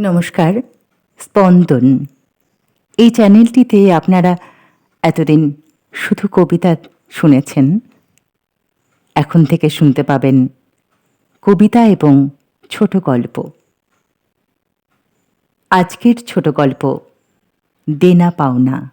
নমস্কার, স্পন্দন। এই চ্যানেলটিতে আপনারা এতদিন শুধু কবিতা শুনেছেন, এখন থেকে শুনতে পাবেন কবিতা এবং ছোট গল্প। আজকের ছোট গল্প, দেনা পাওনা।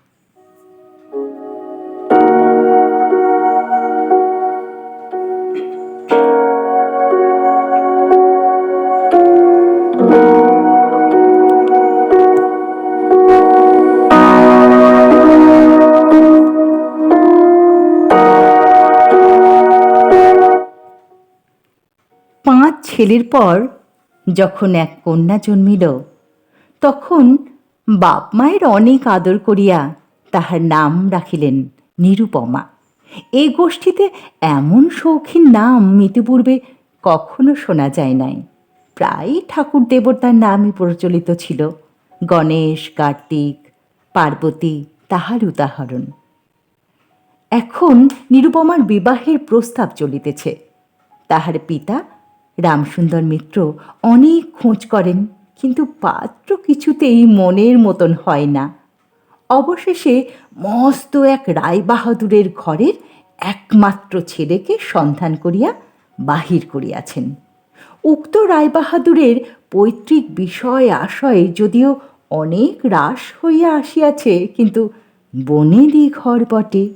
ছেলের পর যখন এক কন্যা জন্মিল, তখন বাপ মায়ের অনেক আদর করিয়া তাহার নাম রাখিলেন নিরুপমা। এই গোষ্ঠীতে এমন শৌখিন নাম ইতিপূর্বে কখনো শোনা যায় নাই। প্রায় ঠাকুর দেবতার নামই প্রচলিত ছিল। গণেশ, কার্তিক, পার্বতী তাহার উদাহরণ। এখন নিরুপমার বিবাহের প্রস্তাব চলিতেছে। তাহার পিতা রামসুন্দর মিত্র অনেক খোঁজ করেন, কিন্তু পাত্র কিছুতেই মনের মতন হয় না। অবশেষে মস্ত এক রায়বাহাদুরের ঘরের একমাত্র ছেলেকে সন্ধান করিয়া বাহির করিয়াছেন। উক্ত রায়বাহাদুরের পৈতৃক বিষয় আশয়ে যদিও অনেক হ্রাস হইয়া আসিয়াছে, কিন্তু বনেদি ঘর বটে।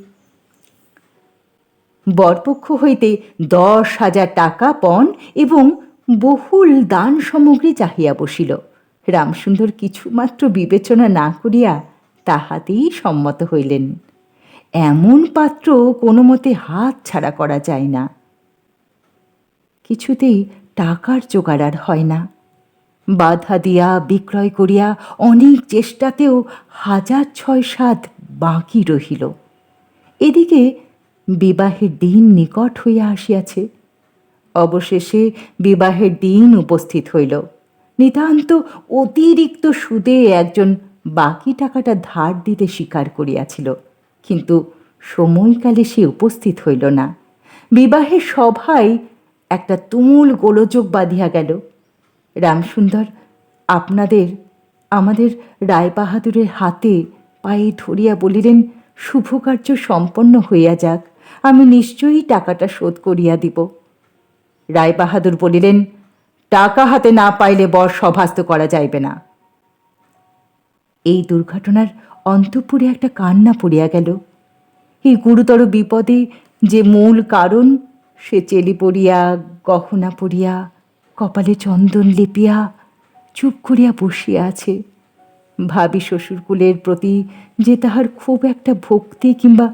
বরপক্ষ হইতে দশ হাজার টাকা পণ এবং বহুল দান সামগ্রী চাহিয়া বসিল। রামসুন্দর কিছুমাত্র বিবেচনা না করিয়া তাহাতেই সম্মত হইলেন। এমন পাত্র কোনো মতে হাত ছাড়া করা যায় না। কিছুতেই টাকার জোগাড় আর হয় না। বাধা দিয়া, বিক্রয় করিয়া অনেক চেষ্টাতেও হাজার ছয় সাত বাকি রহিল। এদিকে বিবাহের দিন নিকট হইয়া আসিয়াছে। অবশেষে বিবাহের দিন উপস্থিত হইল। নিতান্ত অতিরিক্ত সুদে একজন বাকি টাকাটা ধার দিতে স্বীকার করিয়াছিল, কিন্তু সময়কালে সে উপস্থিত হইল না। বিবাহের সভায় একটা তুমুল গোলযোগ বাঁধিয়া গেল। রামসুন্দর, আপনাদের, আমাদের রায়বাহাদুরের হাতে পায়ে ধরিয়া বলিলেন, শুভকার্য সম্পন্ন হইয়া যাক। আমি নিশ্চয়ই টাকাটা শোধ করিয়া দিব। রায়বাহাদুর বলিলেন, টাকা হাতে না পাইলে বর সভাস্ত করা যাইবে না। এই দুর্ঘটনার অন্তপুরে একটা কান্না পড়িয়া গেল। এই গুরুতর বিপদে যে মূল কারণ, সে চেলি পড়িয়া, গহনা পড়িয়া, কপালে চন্দন লেপিয়া, চুপ করিয়া বসিয়া আছে। ভাবি শ্বশুরকুলের প্রতি যে তাহার খুব একটা ভক্তি কিংবা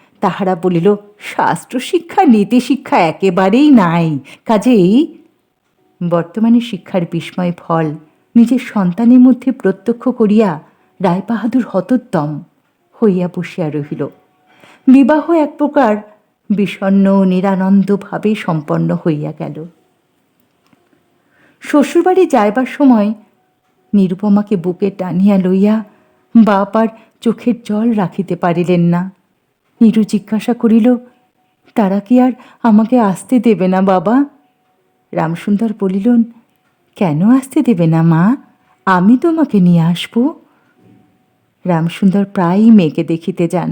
তাহারা বলিল, শাস্ত্র শিক্ষা, নীতি শিক্ষা একেবারেই নাই। কাজেই বর্তমানে শিক্ষার বিস্ময় ফল। নিজের সন্তানের মধ্যে প্রত্যক্ষ করিয়া রায়বাহাদুর হতোদ্যম হইয়া বসিয়া রহিল। বিবাহ এক প্রকার বিষণ্ন নিরানন্দভাবে সম্পন্ন হইয়া গেল। শ্বশুরবাড়ি যাইবার সময় নিরুপমাকে বুকে টানিয়া লইয়া বাপ আর চোখের জল রাখিতে পারিলেন না। নিরু জিজ্ঞাসা করিল, তারা কি আর আমাকে আসতে দেবে না বাবা? রামসুন্দর বলিলেন, কেন আসতে দেবে না মা? আমি তোমাকে নিয়ে আসব। রামসুন্দর প্রায়ই মেয়েকে দেখিতে যান,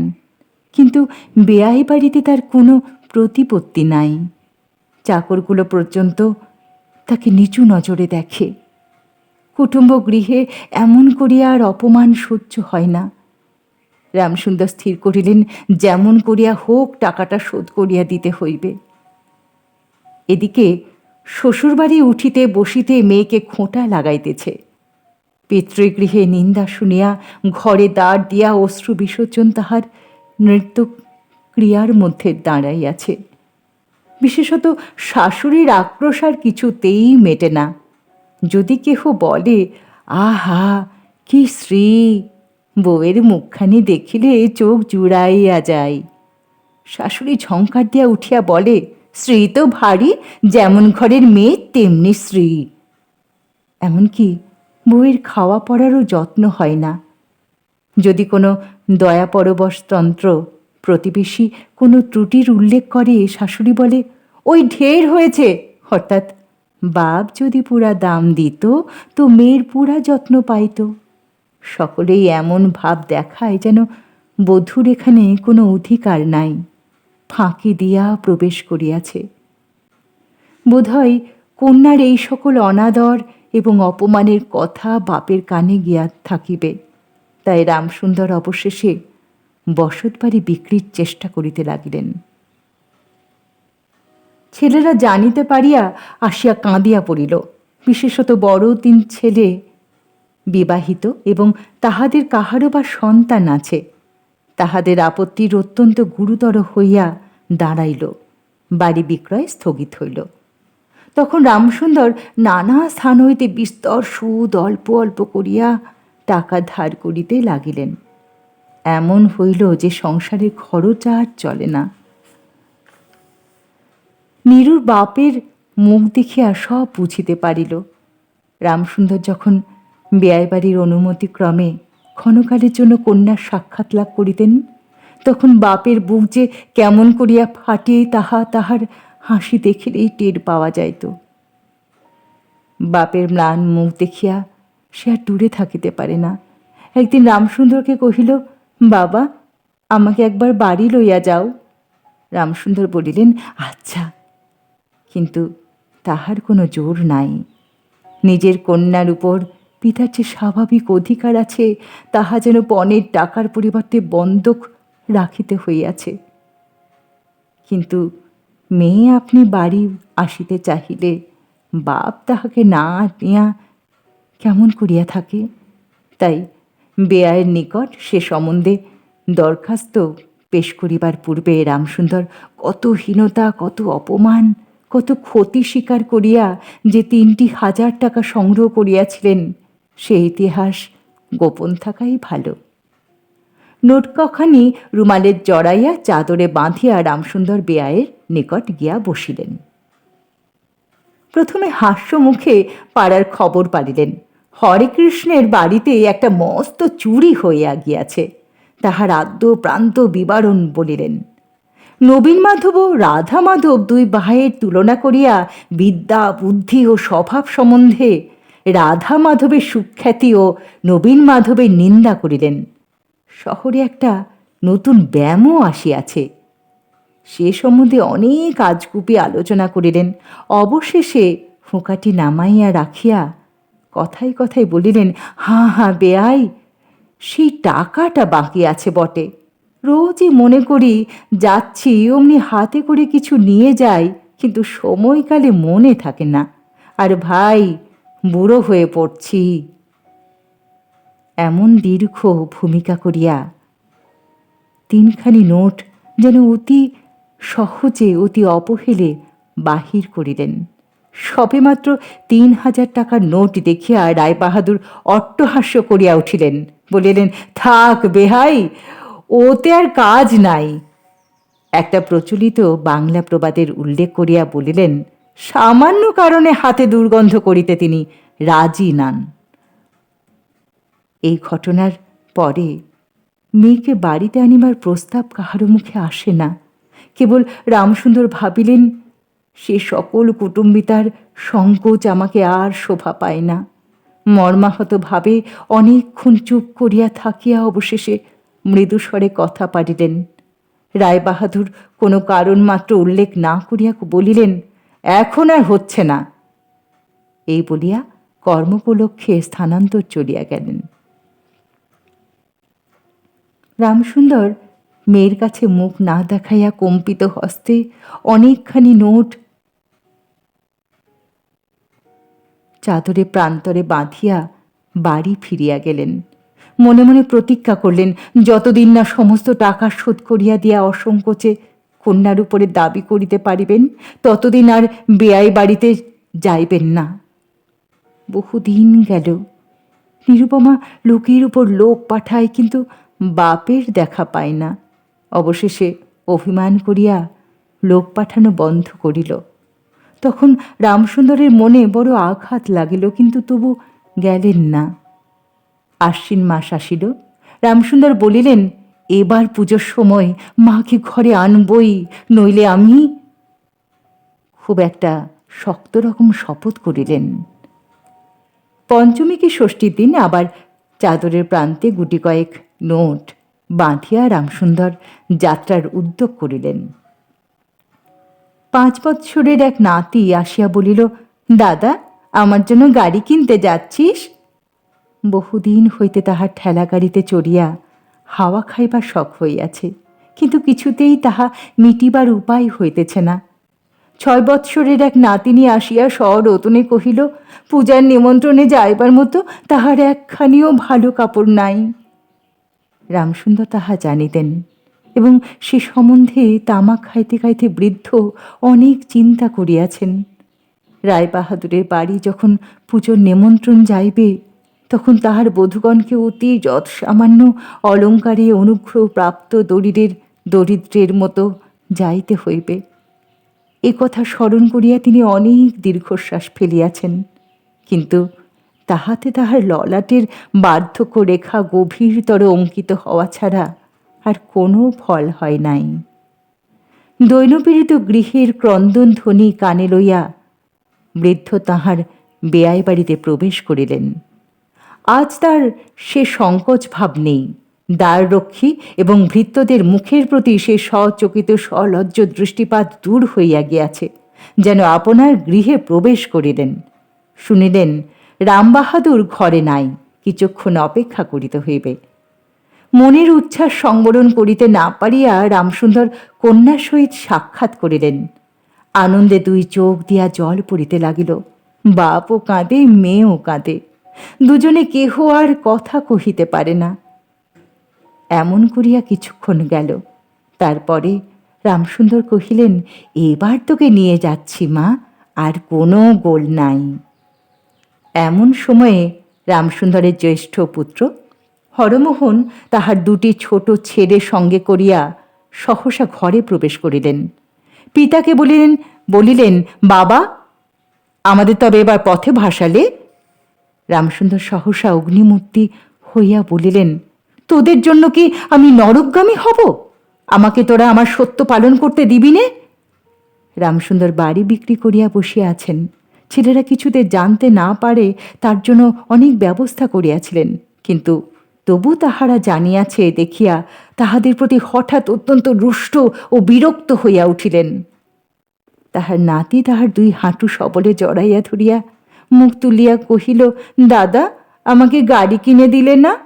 কিন্তু বেয়াই বাড়িতে তার কোনো প্রতিপত্তি নাই। চাকরগুলো পর্যন্ত তাকে নিচু নজরে দেখে। কুটুম্ব গৃহে এমন করিয়া আর অপমান সহ্য হয় না। রামসুন্দর স্থির করিলেন, যেমন করিয়া হোক টাকাটা শোধ করিয়া দিতে হইবে। এদিকে শ্বশুরবাড়ি উঠিতে বসিতে মেয়েকে খোঁটা লাগাইতেছে। পিতৃগৃহে নিন্দা শুনিয়া, ঘরে দাঁড় দিয়া অশ্রু বিসর্জন তাহার নৃত্য ক্রিয়ার মধ্যে দাঁড়াইয়াছে। বিশেষত শাশুড়ির আক্রোশ আর কিছুতেই মেটে না। যদি কেহ বলে, আহা, কি শ্রী বউয়ের মুখখানি দেখিলে চোখ জুড়াইয়া যায়। শাশুড়ি ঝঙ্কার দিয়া উঠিয়া বলে শ্রী তো ভারী, যেমন ঘরের মেয়ে, তেমনি শ্রী এমনকি বউয়ের খাওয়া পড়ারও যত্ন হয় না। যদি কোনো দয়া পরবশতন্ত্র প্রতিবেশী কোনো ত্রুটির উল্লেখ করে, শাশুড়ি বলে, ওই ঢের হয়েছে। অর্থাৎ, বাপ যদি পুরা দাম দিত, তো মেয়ের পুরা যত্ন পাইত। সকলেই এমন ভাব দেখায় যেন বধূর এখানে কোনো অধিকার নাই। ফাঁকি দিয়া প্রবেশ করিয়াছে। বোধহয় কন্যার এই সকল অনাদর এবং অপমানের কথা বাপের কানে গিয়া থাকিবে। তাই রামসুন্দর অবশেষে বসতবাড়ি বিক্রির চেষ্টা করিতে লাগিলেন। ছেলেরা জানিতে পারিয়া আসিয়া কাঁদিয়া পড়িল। বিশেষত বড় তিন ছেলে বিবাহিত এবং তাহাদের কাহারও বা সন্তান আছে, তাহাদের আপত্তির অত্যন্ত গুরুতর হইয়া দাঁড়াইল, বাড়ি বিক্রয় স্থগিত হইল। তখন রামসুন্দর নানা স্থান হইতে বিস্তর সুদ অল্প অল্প করিয়া টাকা ধার করিতে লাগিলেন। এমন হইল যে সংসারের খরচ আর চলে না। নীরুর বাপের মুখ দেখিয়া সব বুঝিতে পারিল। রামসুন্দর যখন বেয়াইবাড়ির অনুমতিক্রমে ক্ষণকালের জন্য কন্যার সাক্ষাৎ লাভ করিতেন। তখন বাপের বুক যে কেমন করিয়া ফাটিয়ে তাহা তাহার হাসি দেখিলেই টের পাওয়া যাইত। বাপের ম্লান মুখ দেখিয়া সে আর দূরে থাকিতে পারে না। একদিন রামসুন্দরকে কহিল, বাবা, আমাকে একবার বাড়ি লইয়া যাও। রামসুন্দর বলিলেন আচ্ছা। কিন্তু তাহার কোনো জোর নাই। নিজের কন্যার উপর পিতার যে স্বাভাবিক অধিকার আছে, তাহা যেন পণের টাকার পরিবর্তে বন্ধক রাখিতে হইয়াছে। কিন্তু মেয়ে আপনি বাড়ি আসিতে চাহিলে, বাপ তাহাকে না নিয়া কেমন করিয়া থাকে? তাই বেয়ায়ের নিকট সে সম্বন্ধে দরখাস্ত পেশ করিবার পূর্বে রামসুন্দর কত হীনতা, কত অপমান, কত ক্ষতি স্বীকার করিয়া যে তিনটি হাজার টাকা সংগ্রহ করিয়াছিলেন সে ইতিহাস গোপন থাকাই ভালো। নোটকখানি রুমালের জড়াইয়া চাদরে বাঁধিয়া রামসুন্দর বেয়ায়ের নিকট গিয়া বসিলেন। প্রথমে হাস্য মুখে পাড়ার খবর পাড়িলেন হরেকৃষ্ণের বাড়িতে একটা মস্ত চুরি হইয়া গিয়াছে, তাহার আদ্য প্রান্ত বিবরণ বলিলেন। নবীন মাধব ও রাধা মাধব দুই ভাইয়ের তুলনা করিয়া বিদ্যা, বুদ্ধি ও স্বভাব সম্বন্ধে রাধা মাধবের সুখ্যাতি ও নবীন মাধবের নিন্দা করিলেন। শহরে একটা নতুন ব্যায়ামও আসিয়াছে। সে সম্বন্ধে অনেক আজগুপি আলোচনা করিলেন। অবশেষে ফোঁকাটি নামাইয়া রাখিয়া কথায় কথায় বলিলেন, হাঁ হাঁ বেয়াই সেই টাকাটা বাকি আছে বটে। রোজই মনে করি যাচ্ছি, অমনি হাতে করে কিছু নিয়ে যাই, কিন্তু সময়কালে মনে থাকে না। আর ভাই বুড়ো হয়ে পড়ছি। এমন দীর্ঘ ভূমিকা করিয়া তিনখানি নোট যেন অতি সহজে, অতি অবহেলে বাহির করিলেন। সবেমাত্র তিন হাজার টাকার নোট দেখিয়া রায়বাহাদুর অট্টহাস্য করিয়া উঠিলেন, বলিলেন, থাক বেহাই, ওতে আর কাজ নাই। একটা প্রচলিত বাংলা প্রবাদের উল্লেখ করিয়া বলিলেন সামান্য কারণে হাতে দুর্গন্ধ করিতে তিনি রাজি নান। এই ঘটনার পরে মেয়েকে বাড়িতে আনিবার প্রস্তাব কাহারও মুখে আসে না। কেবল রামসুন্দর ভাবিলেন, সে সকল কুটুম্বিতার সংকোচ আমাকে আর শোভা পায় না। মর্মাহত ভাবে অনেকক্ষণ চুপ করিয়া থাকিয়া অবশেষে মৃদুস্বরে কথা পারিলেন রায়বাহাদুর কোনো কারণ মাত্র উল্লেখ না করিয়া বলিলেন এখন আর হচ্ছে না। এই বলিয়া কর্মোপলক্ষে স্থানান্তর চলিয়া গেলেন। রামসুন্দর মেয়ের কাছে মুখ না দেখাইয়া কম্পিত হস্তে অনেকখানি নোট চাদরে প্রান্তরে বাঁধিয়া বাড়ি ফিরিয়া গেলেন। মনে মনে প্রতিজ্ঞা করলেন, যতদিন না সমস্ত টাকা শোধ করিয়া দিয়া অসংকোচে কন্যার উপরে দাবি করিতে পারিবেন, ততদিন আর বেয়াই বাড়িতে যাইবেন না। বহুদিন গেল। নিরুপমা লোকের উপর লোক পাঠায়, কিন্তু বাপের দেখা পায় না। অবশেষে অভিমান করিয়া লোক পাঠানো বন্ধ করিল। তখন রামসুন্দরের মনে বড় আঘাত লাগিল, কিন্তু তবু গেলেন না। আশ্বিন মাস আসিল। রামসুন্দর বলিলেন এবার পুজোর সময় মাকে ঘরে আনবই, নইলে আমি খুব একটা শক্ত রকম শপথ করিলেন। পঞ্চমী কি ষষ্ঠীর দিন আবার চাদরের প্রান্তে গুটি কয়েক নোট বাঁধিয়া রামসুন্দর যাত্রার উদ্যোগ করিলেন। পাঁচ বৎসরের এক নাতি আসিয়া বলিল, দাদা, আমার জন্য গাড়ি কিনতে যাচ্ছিস? বহুদিন হইতে তাহার ঠেলা গাড়িতে চড়িয়া হাওয়া খাইবার শখ হইয়াছে, কিন্তু কিছুতেই তাহা মিটিবার উপায় হইতেছে না। ছয় বৎসরের এক নাতিনী আসিয়া সরতনে কহিল, পূজার নিমন্ত্রণে যাইবার মতো তাহার একখানিও ভালো কাপড় নাই। রামসুন্দর তাহা জানিতেন এবং সে সম্বন্ধে তামাক খাইতে খাইতে বৃদ্ধ অনেক চিন্তা করিয়াছেন। রায়বাহাদুরের বাড়ি যখন পুজোর নিমন্ত্রণ যাইবে তখন তাহার বধূগণকে অতি যৎ সামান্য অলঙ্কারে অনুগ্রহ প্রাপ্ত দরিদ্রের দরিদ্রের মতো যাইতে হইবে। এ কথা স্মরণ করিয়া তিনি অনেক দীর্ঘশ্বাস ফেলিয়াছেন। কিন্তু তাহাতে তাহার ললাটের বার্ধক্য রেখা গভীরতর অঙ্কিত হওয়া ছাড়া আর কোনো ফল হয় নাই। দৈনপীড়িত গৃহের ক্রন্দন ধ্বনি কানে লইয়া বৃদ্ধ তাহার বেয়াই বাড়িতে প্রবেশ করিলেন। আজ তার সে সংকোচ ভাব নেই। দ্বাররক্ষী এবং ভৃত্যদের মুখের প্রতি সে সচকিত সলজ্জ দৃষ্টিপাত দূর হইয়া গিয়াছে, যেন আপনার গৃহে প্রবেশ করিলেন। শুনিলেন রামবাহাদুর ঘরে নাই, কিছুক্ষণ অপেক্ষা করিতে হইবে। মনের উচ্ছ্বাস সংবরণ করিতে না পারিয়া রামসুন্দর কন্যার সহিত সাক্ষাৎ করিলেন। আনন্দে দুই চোখ দিয়া জল পড়িতে লাগিল। বাপও কাঁদে, মেয়েও কাঁদে। দুজনে কেহ আর কথা কহিতে পারে না। এমন করিয়া কিছুক্ষণ গেল। তারপরে রামসুন্দর কহিলেন, এবার তোকে নিয়ে যাচ্ছি মা, আর কোনো গোল নাই। এমন সময়ে রামসুন্দরের জ্যেষ্ঠ পুত্র হরমোহন তাহার দুটি ছোট ছেলে সঙ্গে করিয়া সহসা ঘরে প্রবেশ করিলেন। পিতাকে বলিলেন বলিলেন, বাবা, আমাদের তবে এবার পথে ভাসালে রামসুন্দর সহসা অগ্নিমূর্তি হইয়া বলিলেন, তোদের জন্য কি আমি নরকগামী হব? আমাকে তোরা আমার সত্য পালন করতে দিবি নে? রামসুন্দর বাড়ি বিক্রি করিয়া বসিয়া আছেন। ছেলেরা কিছুতে জানতে না পারে তার জন্য অনেক ব্যবস্থা করিয়াছিলেন। কিন্তু তবু তাহারা জানিয়াছে, দেখিয়া তাহাদের প্রতি হঠাৎ অত্যন্ত রুষ্ট ও বিরক্ত হইয়া উঠিলেন। তাহার নাতি তাহার দুই হাঁটু সবলে জড়াইয়া ধরিয়া মুখ তুলিয়া কহিল, দাদা, আমাকে গাড়ি কিনে দিলে না?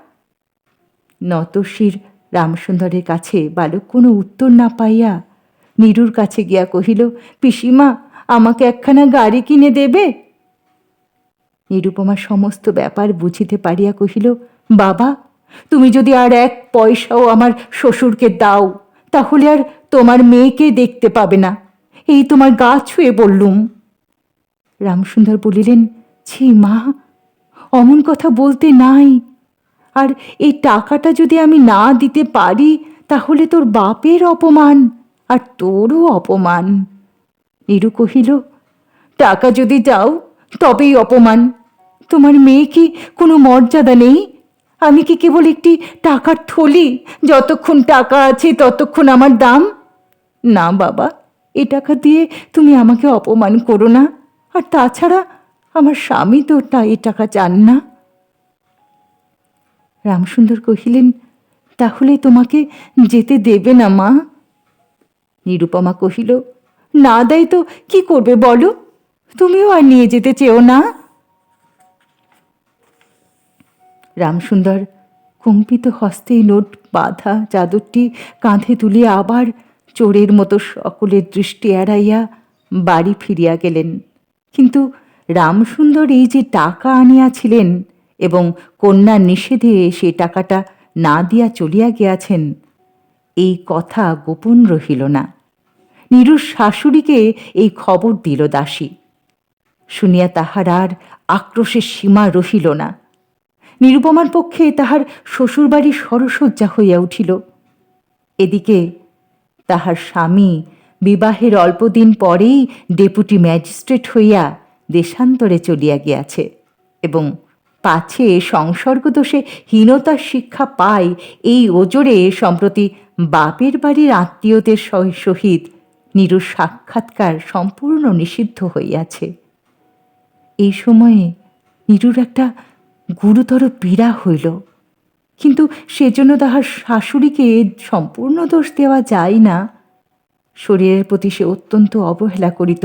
নতশির রামসুন্দরের কাছে বালক কোনো উত্তর না পাইয়া নীরুর কাছে গিয়া কহিল, পিসিমা, আমাকে একখানা গাড়ি কিনে দেবে? নিরুপমা সমস্ত ব্যাপার বুঝিতে পারিয়া কহিল, বাবা, তুমি যদি আর এক পয়সাও আমার শ্বশুরকে দাও, তাহলে আর তোমার মেয়েকে দেখতে পাবে না। এই তোমার গা ছুঁয়ে বললুম। রামসুন্দর বলিলেন, ছি মা, অমন কথা বলতে নাই। আর এই টাকাটা যদি আমি না দিতে পারি, তাহলে তোর বাপের অপমান আর তোরও অপমান। নিরু কহিল, টাকা যদি যাও তবেই অপমান। তোমার মেয়ে কি কোনো মর্যাদা নেই? আমি কি কেবল একটি টাকার থলি? যতক্ষণ টাকা আছে, ততক্ষণ আমার দাম? না বাবা, এ টাকা দিয়ে তুমি আমাকে অপমান করো না। আর তাছাড়া আমার স্বামী তো তা এ টাকা চান না। রামসুন্দর কহিলেন, তাহলে তোমাকে যেতে দেবে না মা? নিরুপমা কহিল, না দেয় তো কি করবে বলো? তুমিও আর নিয়ে যেতে চেও না? রামসুন্দর কম্পিত হস্তে নোট, বাঁধা, চাদরটি কাঁধে তুলিয়া আবার চোরের মতো সকলের দৃষ্টি এড়াইয়া বাড়ি ফিরিয়া গেলেন। কিন্তু রামসুন্দর এই যে টাকা আনিয়াছিলেন এবং কন্যার নিষেধে সে টাকাটা না দিয়া চলিয়া গিয়াছেন, এই কথা গোপন রহিল না। নীরুর শাশুড়িকে এই খবর দিল দাসী। শুনিয়া তাহার আর আক্রোশের সীমা রহিল না। নিরুপমার পক্ষে তাহার শ্বশুরবাড়ি সরসজ্জা হইয়া উঠিল। এদিকে তাহার স্বামী বিবাহের অল্পদিন পরেই ডেপুটি ম্যাজিস্ট্রেট হইয়া দেশান্তরে চলিয়া গিয়াছে এবং পাছে সংসর্গদোষে হীনতার শিক্ষা পায় এই ওজোরে সম্প্রতি বাপের বাড়ির আত্মীয়দের সহিত নিরুর সাক্ষাৎকার সম্পূর্ণ নিষিদ্ধ হইয়াছে। এই সময়ে নিরুর একটা গুরুতর পীড়া হইল। কিন্তু সেজন্য তাহার শাশুড়িকে সম্পূর্ণ দোষ দেওয়া যায় না। শরীরের প্রতি সে অত্যন্ত অবহেলা করিত।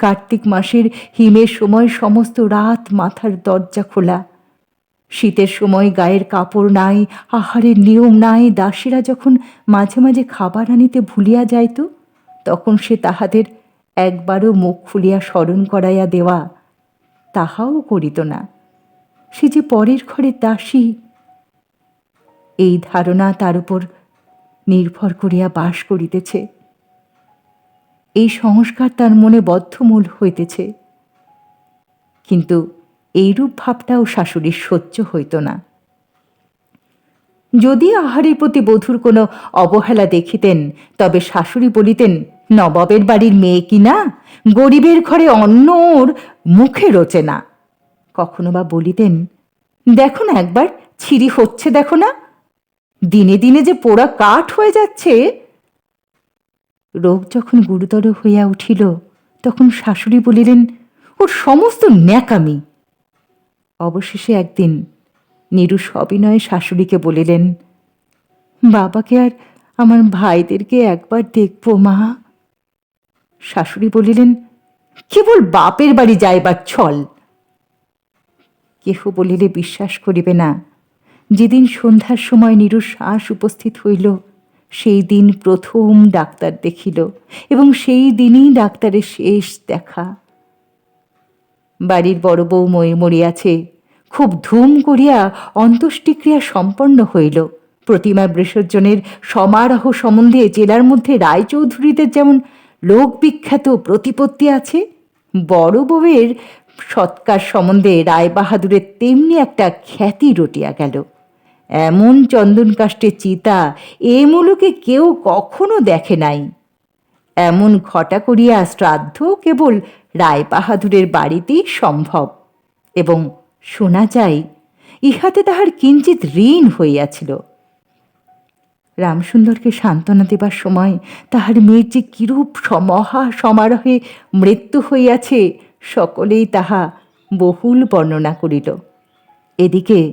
কার্তিক মাসের হিমের সময় সমস্ত রাত মাথার দরজা খোলা। শীতের সময় গায়ের কাপড় নাই, আহারের নিয়ম নাই, দাসীরা যখন মাঝে মাঝে খাবার আনিতে ভুলিয়া যাইত তখন সে তাহাদের একবারও মুখ খুলিয়া স্মরণ করাইয়া দেওয়া তাহাও করিত না। সে যে পরের ঘরের দাসী, এই ধারণা তার উপর নির্ভর করিয়া বাস করিতেছে। এই সংস্কার তার মনে বদ্ধমূল হইতেছে। কিন্তু এইরূপ ভাবটাও শাশুড়ির সহ্য হইত না। যদি আহারের প্রতি বধূর কোনো অবহেলা দেখিতেন, তবে শাশুড়ি বলিতেন, নবাবের বাড়ির মেয়ে কি না? গরিবের ঘরে অন্ন ওর মুখে রোচে না। কখনো বা বলিতেন, দেখো না একবার ছিরি হচ্ছে দেখো না। দিনে দিনে যে পোড়া কাঠ হয়ে যাচ্ছে রোগ যখন গুরুতর হইয়া উঠিল, তখন শাশুড়ি বলিলেন, ওর সমস্ত ন্যাকামি। অবশেষে একদিন নিরু সবিনয়ে শাশুড়িকে বলিলেন, বাবাকে আর আমার ভাইদেরকে একবার দেখব মা। শাশুড়ি বলিলেন, কেবল বাপের বাড়ি যাইবার ছল। কেহ বলিলে বিশ্বাস করিবে না। যেদিন সন্ধ্যার সময় নিরুর শ্বাস উপস্থিত হইল সেই দিন প্রথম ডাক্তার দেখিল এবং সেই দিনই ডাক্তারের শেষ দেখা। বাড়ির বড় বউ ময়ে মরিয়াছে, খুব ধুম করিয়া অন্ত্যেষ্টিক্রিয়া সম্পন্ন হইল। প্রতিমা বিসর্জনের সমারোহ সম্বন্ধে জেলার মধ্যে রায়চৌধুরীদের যেমন লোকবিখ্যাত প্রতিপত্তি আছে, বড় বউয়ের সৎকার সম্বন্ধে রায়বাহাদুরের তেমনি একটা খ্যাতি রটিয়া গেল। এমন চন্দন কাষ্ঠে চিতা এ মুলুকে কেউ কখনো দেখে নাই। এমন ঘটা করিয়া শ্রাদ্ধ কেবল রায়বাহাদুরের বাড়িতেই সম্ভব। এবং শোনা যায়, ইহাতে তাহার কিঞ্চিত ঋণ হইয়াছিল। রামসুন্দরকে সান্ত্বনা দেবার সময় তাহার মেয়ের যে কিরূপ মহা সমারোহে মৃত্যু হইয়াছে, সকলেই তাহা বহুল বর্ণনা করিল। এদিকে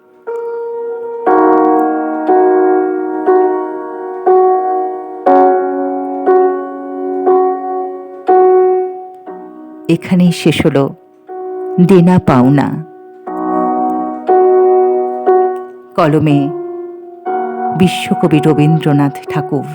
এখানেই শেষ হল। দেনা পাওনা কলমে বিশ্বকবি রবীন্দ্রনাথ ঠাকুর।